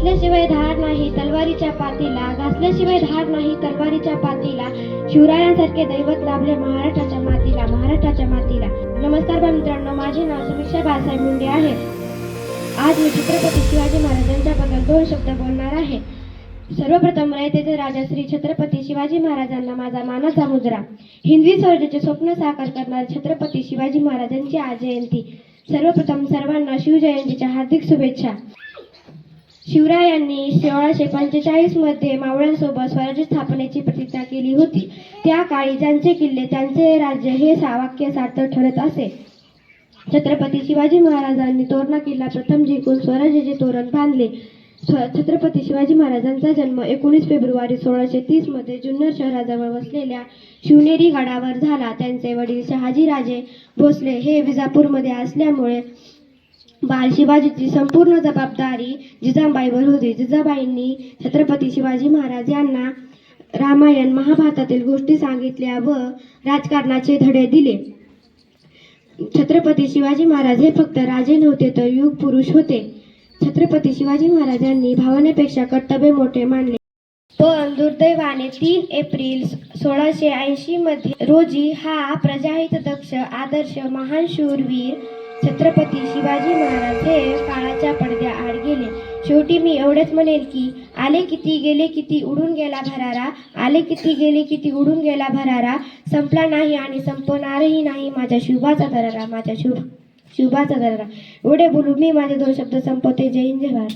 घासल्याशिवाय धार नाही तलवारीच्या पातीला घासल्याशिवाय धार नाही तलवारीच्या पातीला. शिवरायांसारखे दैवत लाभले महाराष्ट्राच्या मातीला महाराष्ट्राच्या मातीला. नमस्कार मित्रांनो माझे नाव समीक्षा बाळासाहेब मुंडे आहे. आज मी छत्रपती शिवाजी महाराजांच्याबद्दल दोन शब्द बोलणार आहे. सर्वप्रथम रयतेचे राजा श्री छत्रपती शिवाजी महाराजांना माझा मानाचा मुजरा हिंदवी स्वराज्याचे स्वप्न साकार करणारे छत्रपती शिवाजी महाराजांची आज जयंती. सर्वप्रथम सर्वांना शिवजयंतीच्या हार्दिक शुभेच्छा. शिवरायांनी सोळाशे पंचेचाळीसमध्ये मावळ्यांसोबत स्वराज्य स्थापनेची प्रतिज्ञा केली होती. त्या काळी ज्यांचे किल्ले त्यांचे राज्य हे सा वाक्य सार्थक ठरत असे. छत्रपती शिवाजी महाराजांनी तोरणा किल्ला प्रथम जिंकून स्वराज्याचे तोरण बांधले. छत्रपती शिवाजी महाराजांचा जन्म एकोणीस फेब्रुवारी सोळाशे तीसमध्ये जुन्नर शहराजवळ वसलेल्या शिवनेरी गडावर झाला. त्यांचे वडील शहाजीराजे भोसले हे विजापूरमध्ये असल्यामुळे बाल शिवाजीची संपूर्ण जबाबदारी जिजाबाईवर होती. जिजाबाईंनी छत्रपती शिवाजी महाराज यांना रामायण महाभारतातील गोष्टी सांगितल्या व राजकारणाचे धडे दिले. छत्रपती शिवाजी महाराज हे फक्त राजे नव्हते तर युग पुरुष होते. छत्रपती शिवाजी महाराजांनी भावनेपेक्षा कर्तव्य मोठे मानले. पण दुर्दैवाने तीन एप्रिल सोळाशे ऐंशी मध्ये रोजी हा प्रजाहित दक्ष आदर्श महान शूरवीर छत्रपती शिवाजी महाराज हे काळाच्या पडद्या आड गेले. शेवटी मी एवढेच म्हणेल की आले किती गेले किती उडून गेला भरारा आले किती गेले किती उडून गेला भरारा संपला नाही आणि संपणारही नाही माझ्या शुभाचा दरारा माझ्या शुभ शुभाचा दरारा. एवढे बोलू मी माझे दोन शब्द संपवते. जय हिंद जय भारत.